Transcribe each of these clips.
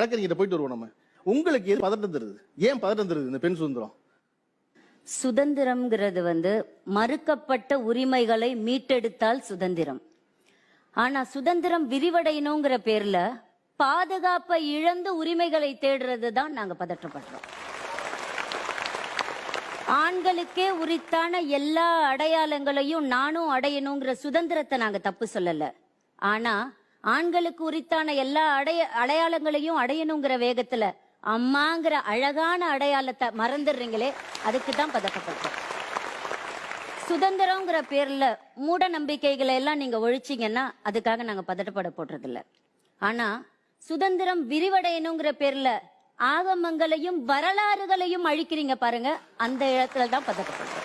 வழக்கறிஞர்கிட்ட போயிட்டு வருவோம் நம்ம. உங்களுக்கு எது பதட்டம் தருது? ஏன் பதட்டம் தருது இந்த பெண் சுதந்திரம்? சுதந்திரம்ங்கிறது வந்து மறுக்கப்பட்ட உரிமைகளை மீட்டெடுத்தால் சுதந்திரம். ஆனா சுதந்திரம் விரிவடையணுங்கிற பேர்ல பாதுகாப்பை இழந்து உரிமைகளை தேடுறது தான் நாங்க பதற்றப்படுறோம். ஆண்களுக்கே உரித்தான எல்லா அடையாளங்களையும் நானும் அடையணுங்கிற சுதந்திரத்தை நாங்க தப்பு சொல்லல. ஆனா ஆண்களுக்கு உரித்தான எல்லா அடைய அடையாளங்களையும் அடையணுங்கிற வேகத்துல அம்மாங்கிற அழகான அடையாளத்தை மறந்துடுறீங்களே அதுக்கு தான் பதக்கப்பட்டோம் சுதந்திரங்கிற பேர்ல மூட நம்பிக்கைகளை எல்லாம் நீங்க ஒழிச்சீங்கன்னா அதுக்காக நாங்க பதட்டப்பட போடுறது இல்ல ஆனா சுதந்திரம் விரிவடையணுங்கிற பேர்ல ஆகமங்களையும் வரலாறுகளையும் அழிக்கிறீங்க பாருங்க அந்த இடத்துல தான் பதட்டப்படுறோம்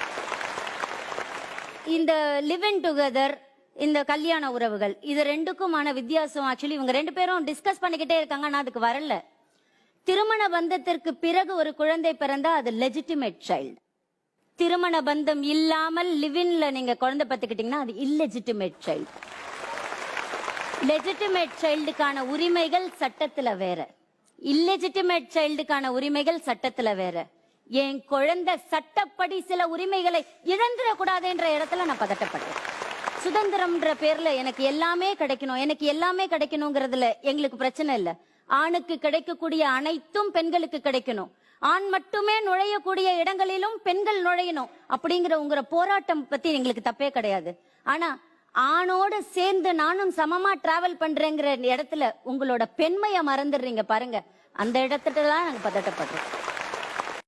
இந்த லிவ் இன் டுகெதர் இந்த கல்யாண உறவுகள் இது ரெண்டுக்குமான வித்தியாசம் ஆக்சுவலி இவங்க ரெண்டு பேரும் டிஸ்கஸ் பண்ணிக்கிட்டே இருக்காங்க. நான் அதுக்கு வரல. திருமண பந்தத்திற்கு பிறகு ஒரு குழந்தை பிறந்தா அது லெஜிட்டிமேட் சைல்டு திருமண பந்தம் இல்லாமல் லிவின்ல நீங்க குழந்தை பத்துக்கிட்டீங்கன்னா அது இல்லெஜிட்டிமேட் சைல்டு லெஜிட்டிமேட் சைல்டுக்கான உரிமைகள் சட்டத்துல வேற. இல்லெஜிட்டிமேட் சைல்டுக்கான உரிமைகள் சட்டத்துல வேற. என் குழந்தை சட்டப்படி சில உரிமைகளை இழந்துடக்கூடாதுன்ற இடத்துல நான் பதட்டப்பட்டேன். சுதந்திரம்ன்ற பேர்ல எனக்கு எல்லாமே கிடைக்கணும். எனக்கு எல்லாமே கிடைக்கணுங்கிறதுல எங்களுக்கு பிரச்சனை இல்ல. ஆணுக்கு கிடைக்கக்கூடிய அனைத்தும் பெண்களுக்கு கிடைக்கணும். ஆண் மட்டுமே நுழையக்கூடிய இடங்களிலும் பெண்கள் நுழையணும் அப்படிங்கிற உங்க போராட்டம் பத்தி எங்களுக்கு தப்பே கிடையாது. ஆனா ஆணோட சேர்ந்து நானும் சமமா டிராவல் பண்றேங்கிற இடத்துல உங்களோட பெண்மையை மறந்துடுறீங்க பாருங்க. அந்த இடத்துல தான் நாங்க பதட்டப்படுறோம்.